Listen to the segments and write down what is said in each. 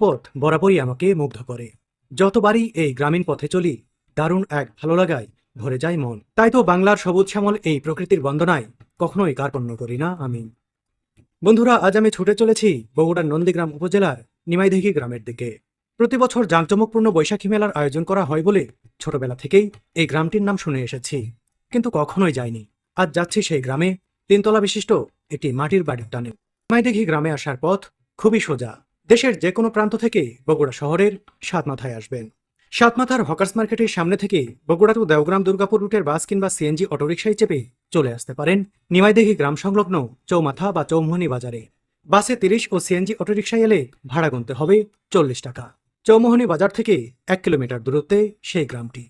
পথ বরাবরই আমাকে মুগ্ধ করে। যতবারই এই গ্রামীণ পথে চলি, দারুণ এক ভালো লাগায় ভরে যায় মন। তাই তো বাংলার সবুজ শ্যামল এই প্রকৃতির বন্দনায় কখনোই কার্পণ্য করি না আমি। বন্ধুরা, আজ আমি ছুটে চলেছি বগুড়ার নন্দীগ্রাম উপজেলার নিমাইদিঘি গ্রামের দিকে। প্রতি বছর জাঁকজমকপূর্ণ বৈশাখী মেলার আয়োজন করা হয় বলে ছোটবেলা থেকেই এই গ্রামটির নাম শুনে এসেছি। কিন্তু কখনোই যাইনি। আজ যাচ্ছি সেই গ্রামে, তিনতলা বিশিষ্ট একটি মাটির বাড়ির টানে। নিমাইদিঘি গ্রামে আসার পথ খুবই সোজা। দেশের যে কোনো প্রান্ত থেকে বগুড়া শহরের সাত মাথায় আসবেন। সাতমাথার হকার্স মার্কেটের সামনে থেকে বগুড়া টু দেওগ্রাম দুর্গাপুর রুটের বাস কিংবা সিএনজি অটোরিকশায় চেপে চলে আসতে পারেন নিমাইদেহী গ্রাম সংলগ্ন চৌমাথা বা চৌমোহনী বাজারে। বাসে তিরিশ ও সিএনজি অটোরিকশায় এলে ভাড়া গুনতে হবে চল্লিশ টাকা। চৌমোহনী বাজার থেকে এক কিলোমিটার দূরত্বে সেই গ্রামটি।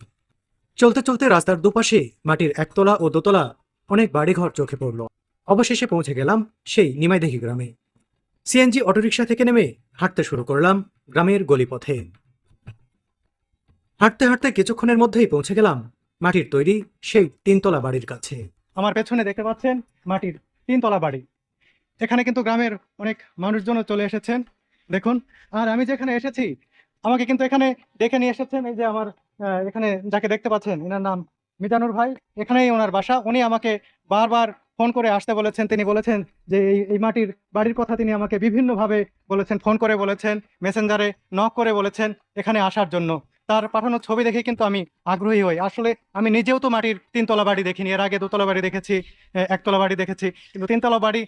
চলতে চলতে রাস্তার দুপাশে মাটির একতলা ও দোতলা অনেক বাড়িঘর চোখে পড়ল। অবশেষে পৌঁছে গেলাম সেই নিমাইদেহী গ্রামে। সিএনজি অটোরিকশা থেকে নেমে হাঁটতে শুরু করলাম গ্রামের গলিপথে। হাঁটতে হাঁটতে কিছুক্ষণের মধ্যেই পৌঁছে গেলাম মাটির তৈরি সেই তিনতলা বাড়ির কাছে। আমার পেছনে দেখতে পাচ্ছেন মাটির তিনতলা বাড়ি। এখানে কিন্তু গ্রামের অনেক মানুষজনও চলে এসেছেন। দেখুন, আর আমি যেখানে এসেছি, আমাকে কিন্তু এখানে ডেকে নিয়ে এসেছেন এই যে আমার এখানে যাকে দেখতে পাচ্ছেন, এনার নাম মিজানুর ভাই। এখানেই ওনার বাসা। উনি আমাকে বারবার ফোন করে আসতে বলেছেন, তিনি বলেছেন যে এই মাটির বাড়ির কথা তিনি আমাকে বিভিন্নভাবে বলেছেন, ফোন করে বলেছেন, মেসেঞ্জারে নক করে বলেছেন এখানে আসার জন্য। তার পাঠানো ছবি দেখে কিন্তু আমি আগ্রহী হই। আসলে আমি নিজেও তো মাটির তিনতলা বাড়ি দেখিনি, এর আগে দোতলা বাড়ি দেখেছি একতলা বাড়ি দেখেছি, কিন্তু তিনতলা বাড়ি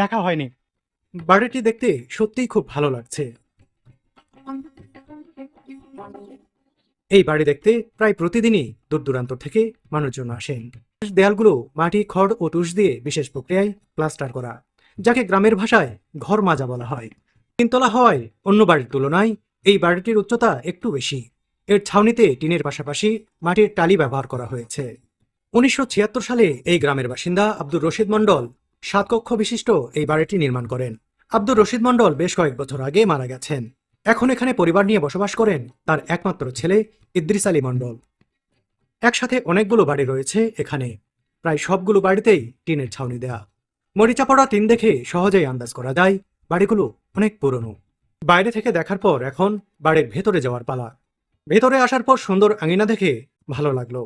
দেখা হয়নি। বাড়িটি দেখতে সত্যিই খুব ভালো লাগছে। এই বাড়ি দেখতে প্রায় প্রতিদিনই দূর দূরান্ত থেকে মানুষজন আসেন। দেয়ালগুলো মাটি, খড় ও তুষ দিয়ে বিশেষ প্রক্রিয়ায় প্লাস্টার করা, যাকে গ্রামের ভাষায় ঘর মাজা বলা হয়। তিনতলা হওয়ায় অন্য বাড়ির তুলনায় এই বাড়িটির উচ্চতা একটু বেশি। এর ছাউনিতে টিনের পাশাপাশি মাটির টালি ব্যবহার করা হয়েছে। উনিশশো ছিয়াত্তর সালে এই গ্রামের বাসিন্দা আব্দুর রশিদ মণ্ডল সাত কক্ষ বিশিষ্ট এই বাড়িটি নির্মাণ করেন। আব্দুর রশিদ মণ্ডল বেশ কয়েক বছর আগে মারা গেছেন। এখন এখানে পরিবার নিয়ে বসবাস করেন তার একমাত্র ছেলে ইদ্রিস আলী মণ্ডল। একসাথে অনেকগুলো বাড়ি রয়েছে এখানে। প্রায় সবগুলো বাড়িতেই টিনের ছাউনি দেয়া। মরিচা পড়া টিন দেখে সহজেই আন্দাজ করা যায়, বাড়িগুলো অনেক পুরনো। বাইরে থেকে দেখার পর এখন বাড়ির ভেতরে যাওয়ার পালা। ভেতরে আসার পর সুন্দর আঙিনা দেখে ভালো লাগল।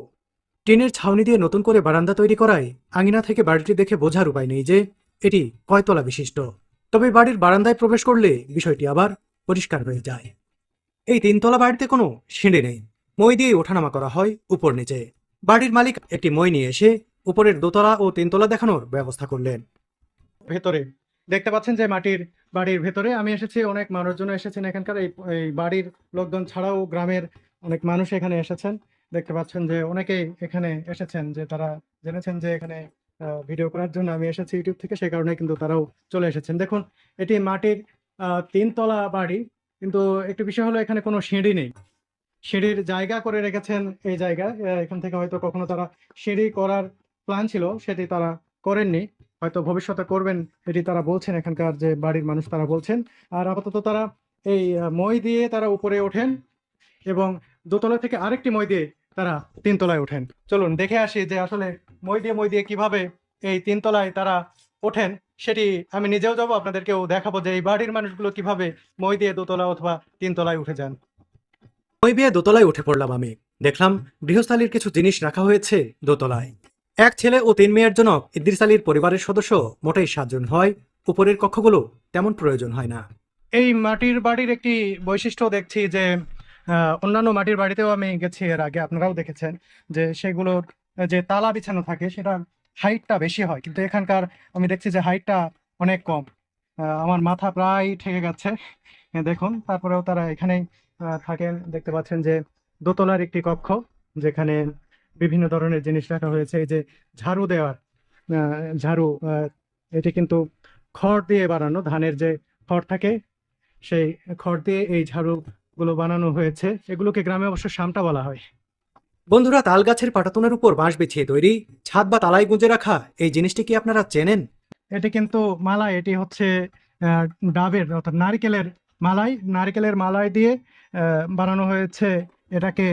টিনের ছাউনি দিয়ে নতুন করে বারান্দা তৈরি করায় আঙিনা থেকে বাড়িটি দেখে বোঝার উপায় নেই যে এটি কয়তলা বিশিষ্ট। তবে বাড়ির বারান্দায় প্রবেশ করলে বিষয়টি আবার পরিষ্কার হয়ে যায়। এই তিনতলা বাড়িতে কোনো সিঁড়ি নেই। মই দিয়ে ওঠানামা করা হয় উপর নিচে। বাড়ির মালিক একটি মই নিয়ে এসে উপরের দোতলা ও তিনতলা দেখানোর ব্যবস্থা করলেন। ভেতরে। দেখতে পাচ্ছেন যে মাটির, বাড়ির ভেতরে আমি এসেছি, অনেক মানুষজন এসেছেন এখানকার। এই বাড়ির লোকজন ছাড়াও গ্রামের অনেক মানুষ এখানে এসেছেন। দেখতে পাচ্ছেন যে অনেকেই এখানে এসেছেন যে তারা জেনেছেন যে এখানে ভিডিও করার জন্য আমি এসেছি ইউটিউব থেকে সেই কারণে কিন্তু তারাও চলে এসেছেন। দেখুন, এটি মাটির তিনতলা বাড়ি, কিন্তু একটি বিষয় হলো এখানে কোনো সিঁড়ি নেই। সিঁড়ির জায়গা করে রেখেছেন এই জায়গায়। আহ, এখান থেকে হয়তো কখনো তারা সিঁড়ি করার প্ল্যান ছিল সেটি তারা করেননি। হয়তো ভবিষ্যতে করবেন এটি তারা বলছেন এখানকার যে বাড়ির মানুষ তারা বলছেন। আর আপাতত তারা এই মই দিয়ে তারা উপরে ওঠেন এবং দোতলা থেকে আরেকটি মই দিয়ে তারা তিনতলায় ওঠেন। চলুন দেখে আসি যে আসলে মই দিয়ে মই দিয়ে কীভাবে এই তিনতলায় তারা ওঠেন সেটি আমি নিজেও যাব আপনাদেরকেও দেখাবো যে এই বাড়ির মানুষগুলো কীভাবে মই দিয়ে দোতলা অথবা তিনতলায় উঠে যান। ওই বিয়ে দোতলায় উঠে পড়লাম আমি। দেখলাম গৃহস্থালীর কিছু জিনিস রাখা হয়েছে দোতলায়। এক ছেলে ও তিন মেয়ের জন্য ইদ্রিস আলীর পরিবারের সদস্য মোটেই সাতজন হয়, উপরের কক্ষগুলো তেমন প্রয়োজন হয় না। এই মাটির বাড়ির একটি বৈশিষ্ট্য দেখছি যে অন্যান্য মাটির বাড়িতেও আমি গেছি এর আগে, আপনারাও দেখেছেন যে সেগুলোর যে তালা বিছানো থাকে সেটা হাইটটা বেশি হয়, কিন্তু এখানকার আমি দেখছি যে হাইটটা অনেক কম। আমার মাথা প্রায় ঠেকে গেছে। দেখুন, তারপরেও তারা এখানেই থাকেন। দেখতে পাচ্ছেন যে দোতলার একটি কক্ষ যেখানে বিভিন্ন ধরনের জিনিস রাখা হয়েছে। এই যে ঝাড়ু দেওয়ার ঝাড়ু এটি কিন্তু খড় দিয়ে বানানো ধানের যে খড় থাকে সেই খড় দিয়ে এই ঝাড়ুগুলো বানানো হয়েছে। এগুলোকে গ্রামে অবশ্য সামটা বলা হয়। বন্ধুরা তাল গাছের পাটাতনের উপর বাঁশ বিছিয়ে তৈরি ছাদ বা তালায় গুঁজে রাখা এই জিনিসটি কি আপনারা চেনেন? এটি কিন্তু মালা এটি হচ্ছে ডাবের অর্থাৎ নারকেলের মালাই নারকেলের মালাই দিয়ে আহ, বানানো হয়েছে এটাকে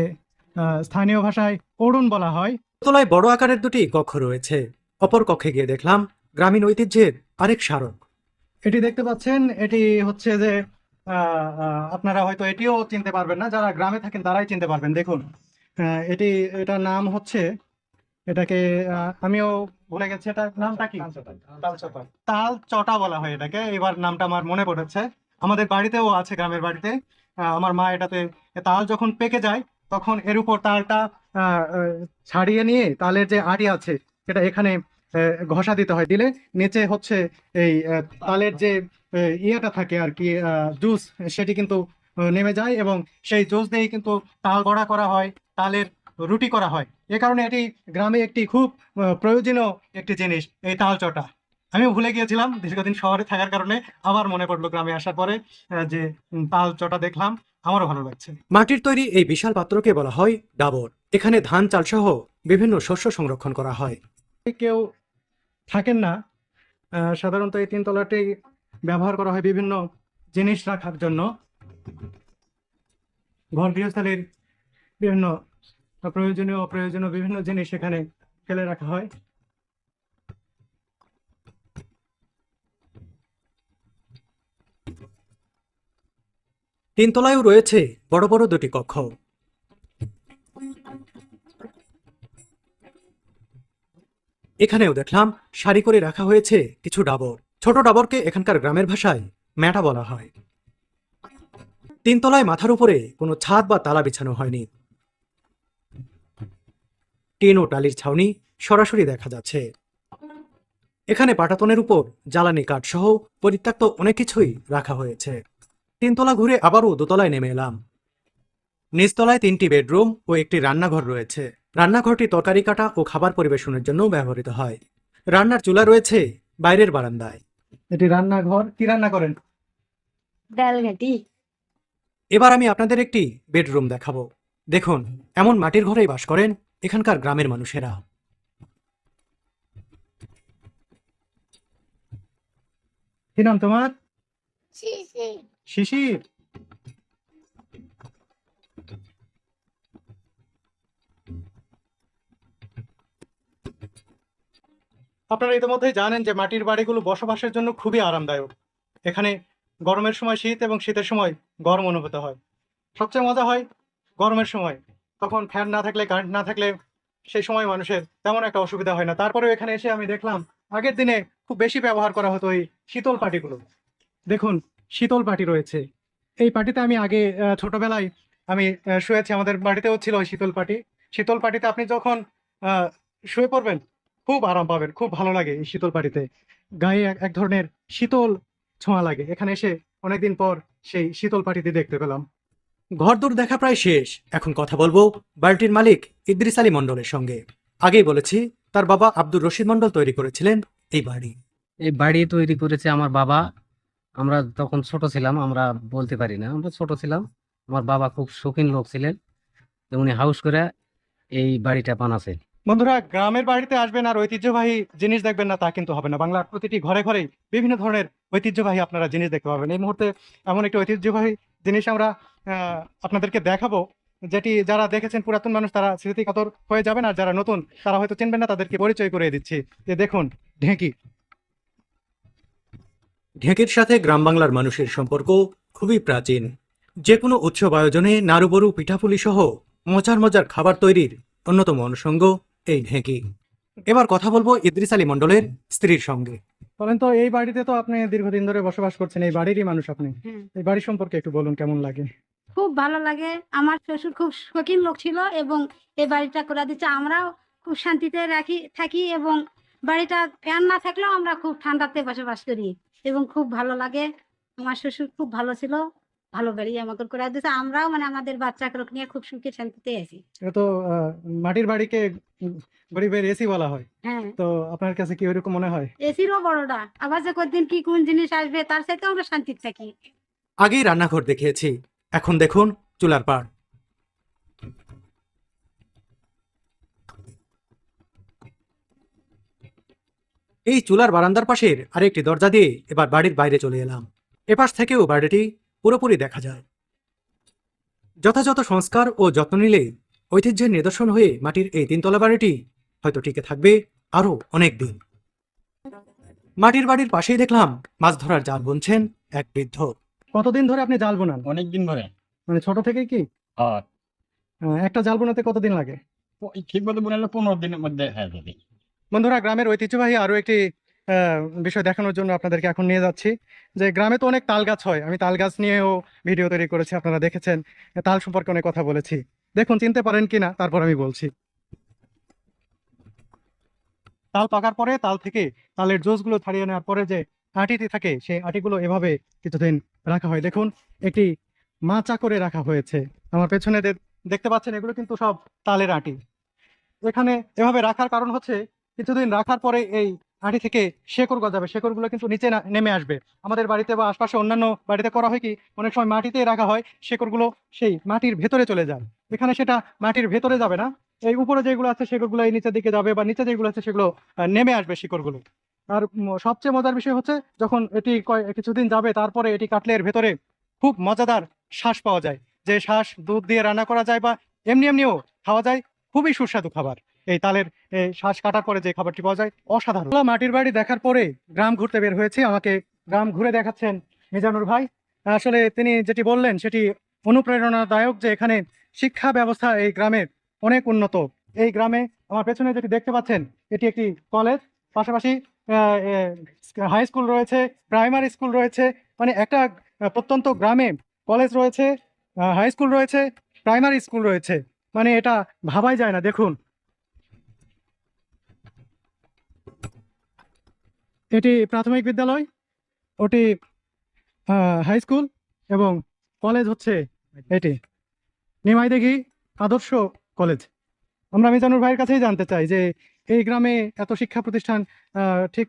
স্থানীয় ভাষায় ওড়ন বলা হয়। দোতলায় বড় আকারের দুটি কক্ষ রয়েছে। অপর কক্ষে গিয়ে দেখলাম গ্রামীণ ঐতিহ্যের আরেক স্মারক। এটি দেখতে পাচ্ছেন এটি হচ্ছে যে আপনারা হয়তো এটিও চিনতে পারবেন না যারা গ্রামে থাকেন তারাই চিনতে পারবেন। দেখুন আহ, এটি এটার নাম হচ্ছে এটাকে আমিও ভুলে গেছি এটা নামটা কি? তাল চটা বলা হয় এটাকে এবার নামটা আমার মনে পড়েছে। আমাদের বাড়িতেও আছে, গ্রামের বাড়িতে। আমার মা এটাতে, তাল যখন পেকে যায়, তখন এর উপর তালটা ছাড়িয়ে নিয়ে তালের যে আড়ি আছে, সেটা এখানে ঘষা দিতে হয়। দিলে নিচে হচ্ছে এই তালের যে ইয়েটা থাকে আর কি জুস, সেটি কিন্তু নেমে যায় এবং সেই জুস দিয়েই কিন্তু তাল গড়া করা হয়, তালের রুটি করা হয়। এ কারণে এটি গ্রামে একটি খুব প্রয়োজনীয় একটি জিনিস, এই তাল চটা আমিও ভুলে গিয়েছিলাম দীর্ঘদিন শহরে থাকার কারণে আবার মনে পড়ল গ্রামে আসার পরে যে তাল চটা দেখলাম আমারও ভালো লাগছে। মাটির তৈরি এই বিশাল পাত্রকে বলা হয় ডাবর। এখানে ধান চাল সহ বিভিন্ন শস্য সংরক্ষণ করা হয়। কেউ থাকেন না সাধারণত এই তিনতলাটি ব্যবহার করা হয় বিভিন্ন জিনিস রাখার জন্য। ঘর গৃহস্থালির বিভিন্ন প্রয়োজনীয় অপ্রয়োজনীয় বিভিন্ন জিনিস এখানে ফেলে রাখা হয়। তিনতলায়ও রয়েছে বড় বড় দুটি কক্ষ। এখানেও দেখলাম সারি করে রাখা হয়েছে কিছু ডাবর। ছোট ডাবরকে এখানকার গ্রামের ভাষায় ম্যাটা বলা হয়। তিনতলায় মাথার উপরে কোনো ছাদ বা তালা বিছানো হয়নি। টিন ও টালির ছাউনি সরাসরি দেখা যাচ্ছে। এখানে পাটাতনের উপর জ্বালানি কাঠ সহ পরিত্যক্ত অনেক কিছুই রাখা হয়েছে। তিনতলা ঘুরে আবারও দোতলায় নেমে এলাম। নিচতলায় তিনটি বেডরুম ও একটি রান্নাঘর রয়েছে। রান্নাঘরটি তরকারি কাটা ও খাবার পরিবেশনের জন্য ব্যবহৃত হয়। রান্নার চুলা রয়েছে বাইরের বারান্দায়। এটি রান্নাঘর। কি রান্না করেন? ডাল ঘাটি। এবার আমি আপনাদের একটি বেডরুম দেখাবো। দেখুন এমন মাটির ঘরেই বাস করেন এখানকার গ্রামের মানুষেরা। কি নাম তোমার? শিশির। আপনারা ইতিমধ্যেই জানেন যে মাটির বাড়িগুলো বসবাসের জন্য খুবই আরামদায়ক। এখানে গরমের সময় শীত এবং শীতের সময় গরম অনুভূত হয়। সবচেয়ে মজা হয় গরমের সময়। তখন ফ্যান না থাকলে, কারেন্ট না থাকলে সেই সময় মানুষের তেমন একটা অসুবিধা হয় না। তারপরেও এখানে এসে আমি দেখলাম আগের দিনে খুব বেশি ব্যবহার করা হতো এই শীতল পাটিগুলো। দেখুন শীতল পাটি রয়েছে। এই পাটিতে আমি আগে ছোটবেলায় আমি শুয়েছি। আমাদের বাড়িতেও ছিল ওই শীতল পাটি। শীতল পাটিতে আপনি যখন শুয়ে পড়বেন খুব আরাম পাবেন খুব ভালো লাগে এই শীতল পাটিতে। গায়ে এক- এক ধরনের শীতল ছোঁয়া লাগে। এখানে এসে অনেকদিন পর সেই শীতল পাটিতে দেখতে পেলাম। ঘরদোর দেখা প্রায় শেষ। এখন কথা বলব বাড়িটির মালিক ইদ্রিস আলী মণ্ডলের সঙ্গে। আগেই বলেছি তার বাবা আব্দুর রশিদ মণ্ডল তৈরি করেছিলেন এই বাড়ি। এই বাড়ি তৈরি করেছে আমার বাবা। আমরা তখন ছোট ছিলাম, আমরা বলতে পারি না। আমরা ছোট ছিলাম, আমার বাবা খুব শৌখিন লোক ছিলেন, তো উনি হাউস করে এই বাড়িটা বানাছে বন্ধুরা, গ্রামের বাড়িতে আসবেন আর ঐতিহ্যবাহী জিনিস দেখবেন না, তা কিন্তু হবে না। বাংলার প্রতিটি ঘরে ঘরেই বিভিন্ন ধরনের ঐতিহ্যবাহী আপনারা জিনিস দেখতে পাবেন। এই মুহূর্তে এমন একটি ঐতিহ্যবাহী জিনিস আমরা আপনাদেরকে দেখাবো, যেটি যারা দেখেছেন পুরাতন মানুষ, তারা স্মৃতিকাতর হয়ে যাবেন। আর যারা নতুন, তারা হয়তো চিনবেন না, তাদেরকে পরিচয় করে দিচ্ছি। যে দেখুন, ঢেঁকি। ঢেঁকির সাথে গ্রাম বাংলার মানুষের সম্পর্ক খুবই প্রাচীন। যে কোনো উৎসব আয়োজনে নাড়ুবড়ু পিঠাপুলি সহ মজার মজার খাবার তৈরির অন্যতম অনুষঙ্গ এই ঢেঁকি। এবার কথা বলব ইদ্রিস আলী মণ্ডলের স্ত্রীর সঙ্গে। বলেন তো এই বাড়িতে তো আপনি দীর্ঘদিন ধরে বসবাস করছেন এই বাড়িরই মানুষ আপনি। এই বাড়ি সম্পর্কে একটু বলুন কেমন লাগে? খুব ভালো লাগে। আমার শ্বশুর খুব শৌখিন লোক ছিল এবং এই বাড়িটা করে দিচ্ছে। আমরাও খুব শান্তিতে রাখি থাকি এবং বাড়িটা ফ্যান না থাকলেও আমরা খুব ঠান্ডাতে বসবাস করি। এবং খুব ভালো লাগে। আমার শ্বশুর খুব ভালো ছিল ভালো বাড়ি আমাকে করে দিচ্ছে আমরাও মানে আমাদের বাচ্চাকে নিয়ে খুব সুখে শান্তিতে আছি। এটা তো আহ, মাটির বাড়িকে গরিবের এসি বলা হয়। হ্যাঁ। তো আপনার কাছে কি ওইরকম মনে হয়? এসিরও বড়টা। আবার যে কদিন কি কোন জিনিস আসবে তার সাথে আমরা শান্তিতে থাকি। আগেই রান্নাঘর দেখিয়েছি। এখন দেখুন চুলার পাড়। এই চুলার বারান্দার পাশের আরেকটি দরজা দিয়ে এবার বাড়ির বাইরে চলে এলাম। এপাশ থেকেও বাড়িটি পুরোপুরি দেখা যায়। যথাযথ সংস্কার ও যত্ন নিলে ঐতিহ্যের নিদর্শন হয়ে মাটির এই তিনতলা বাড়িটি হয়তো টিকে থাকবে আরও অনেক দিন। মাটির বাড়ির পাশেই দেখলাম মাছ ধরার জাল বুনছেন এক বৃদ্ধ। কতদিন ধরে আপনি জাল বোনান? অনেক দিন ধরে। মানে ছোট থেকেই কি? আর একটা জাল বোনাতে কতদিন লাগে? ঠিক মতো বোনালে পনেরো দিনের মধ্যে হয়ে যাবে। বন্ধুরা, গ্রামের ঐতিহ্যবাহী আরও একটি বিষয় দেখানোর জন্য আপনাদেরকে এখন নিয়ে যাচ্ছি। যে গ্রামে তো অনেক তাল গাছ হয়, আমি তাল গাছ নিয়েও ভিডিও তৈরি করেছি, আপনারা দেখেছেন। তাল সম্পর্কে অনেক কথা বলেছি। দেখুন, চিনতে পারেন কিনা, তারপর আমি বলছি। তাল পাকার পরে তাল থেকে তালের জোসগুলো ছাড়িয়ে নেওয়ার পরে যে আটিটি থাকে, সেই আটিগুলো এভাবে কিছুদিন রাখা হয়। দেখুন, একটি মাচা করে রাখা হয়েছে। আমার পেছনে দেখতে পাচ্ছেন, এগুলো কিন্তু সব তালের আটি। এখানে এভাবে রাখার কারণ হচ্ছে কিছুদিন রাখার পরে এই আটি থেকে শেকড় গজাবে। শেকড়গুলো কিন্তু নিচে নেমে আসবে। আমাদের বাড়িতে বা আশপাশে অন্যান্য বাড়িতে করা হয় কি, অনেক সময় মাটিতে রাখা হয়, শেকড়গুলো সেই মাটির ভেতরে চলে যায়। এখানে সেটা মাটির ভেতরে যাবে না। এই উপরে যেগুলো আছে সেগুলো এই নিচের দিকে যাবে বা নিচে যেগুলো আছে, সেগুলো নেমে আসবে শিকড়গুলো। আর সবচেয়ে মজার বিষয় হচ্ছে, যখন এটি কিছুদিন যাবে, তারপরে এটি কাটলে এর ভেতরে খুব মজাদার শ্বাস পাওয়া যায়। যে শ্বাস দুধ দিয়ে রান্না করা যায় বা এমনি এমনিও খাওয়া যায়, খুবই সুস্বাদু খাবার। এই তালের শ্বাস কাটার পরে যে খাবারটি পাওয়া যায়, অসাধারণ। মাটির বাড়ি দেখার পরে গ্রাম ঘুরতে বের হয়েছে। আমাকে গ্রাম ঘুরে দেখাচ্ছেন মিজানুর ভাই। আসলে তিনি যেটি বললেন, সেটি অনুপ্রেরণাদায়ক যে এখানে শিক্ষা ব্যবস্থা এই গ্রামের অনেক উন্নত। এই গ্রামে আমার পেছনে যেটি দেখতে পাচ্ছেন, এটি একটি কলেজ। পাশাপাশি হাই স্কুল রয়েছে, প্রাইমারি স্কুল রয়েছে মানে একটা প্রত্যন্ত গ্রামে কলেজ রয়েছে হাই স্কুল রয়েছে, প্রাইমারি স্কুল রয়েছে। মানে এটা ভাবাই যায় না, দেখুন। এটি প্রাথমিক বিদ্যালয়, ওটি হাই স্কুল এবং কলেজ হচ্ছে এটি। নিমাইদিঘি আদর্শ কলেজ আমরা মিজানুর ভাইয়ের কাছেই জানতে চাই যে এই গ্রামে এত শিক্ষা প্রতিষ্ঠান ঠিক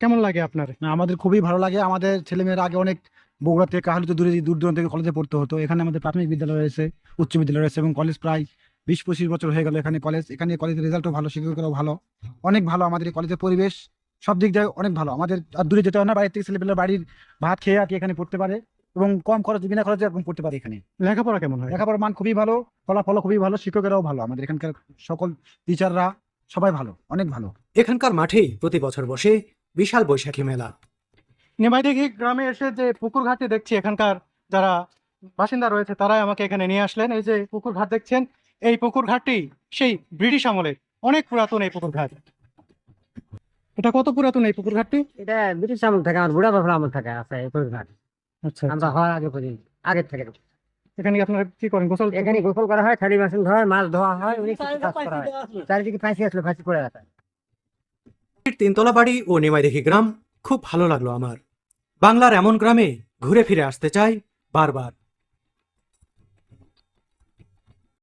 কেমন লাগে আপনার? না, আমাদের খুবই ভালো লাগে। আমাদের ছেলেমেয়েরা আগে অনেক বগুড়া থেকে, কাহালিতে দূরে, দূর দূরান্ত থেকে কলেজে পড়তে হতো। এখানে আমাদের প্রাথমিক বিদ্যালয় রয়েছে, উচ্চ বিদ্যালয় রয়েছে এবং কলেজ প্রায় বিশ পঁচিশ বছর হয়ে গেল এখানে কলেজ এখানে কলেজের রেজাল্টও ভালো, শিক্ষকেরাও ভালো। অনেক ভালো আমাদের কলেজের পরিবেশ। সব দিক দিয়ে অনেক ভালো। আমাদের আর দূরে যেতে হয় না বাড়ির থেকে ছেলেপেলে বাড়ির ভাত খেয়ে আর কি এখানে পড়তে পারে এবং কম খরচ বিনা খরচে এরকম পড়তে পারে এখানে। লেখাপড়া কেমন হয়? লেখাপড়ার মান খুবই ভালো ফলাফল খুবই ভালো শিক্ষকেরাও ভালো। আমাদের এখানকার সকল টিচাররা সবাই ভালো অনেক ভালো। এখানকার মাঠেই প্রতি বছর বসে বিশাল বৈশাখী মেলা। নিমাইদিঘি গ্রামে এসে যে পুকুর ঘাটটি দেখছি এখানকার যারা বাসিন্দা রয়েছে তারাই আমাকে এখানে নিয়ে আসলেন। এই যে পুকুর ঘাট দেখছেন এই পুকুর ঘাটটি সেই ব্রিটিশ আমলের অনেক পুরাতন এই পুকুর ঘাট। এটা কত পুরাতন এই পুকুর ঘাটটি এটা ব্রিটিশ আমল থেকে আমার বুড়া বাবার আমল থেকে আছে এই পুকুর ঘাট আচ্ছা। আমরা হয় আগে পর্যন্ত আগের থেকে। এখানে কি আপনারা কি করেন? গোসল এখানে গোসল করা হয় থালি বাসন ধোয়া হয় মাছ ধোয়া হয় অনেক কিছু কাজ করা হয়। চারিদিকে ফাঁসি আসলে ফাঁসি পড়ে আছে। তিনতলা বাড়ি ও নিমাইদিঘি গ্রাম খুব ভালো লাগল আমার। বাংলার এমন গ্রামে ঘুরে ফিরে আসতে চাই বারবার।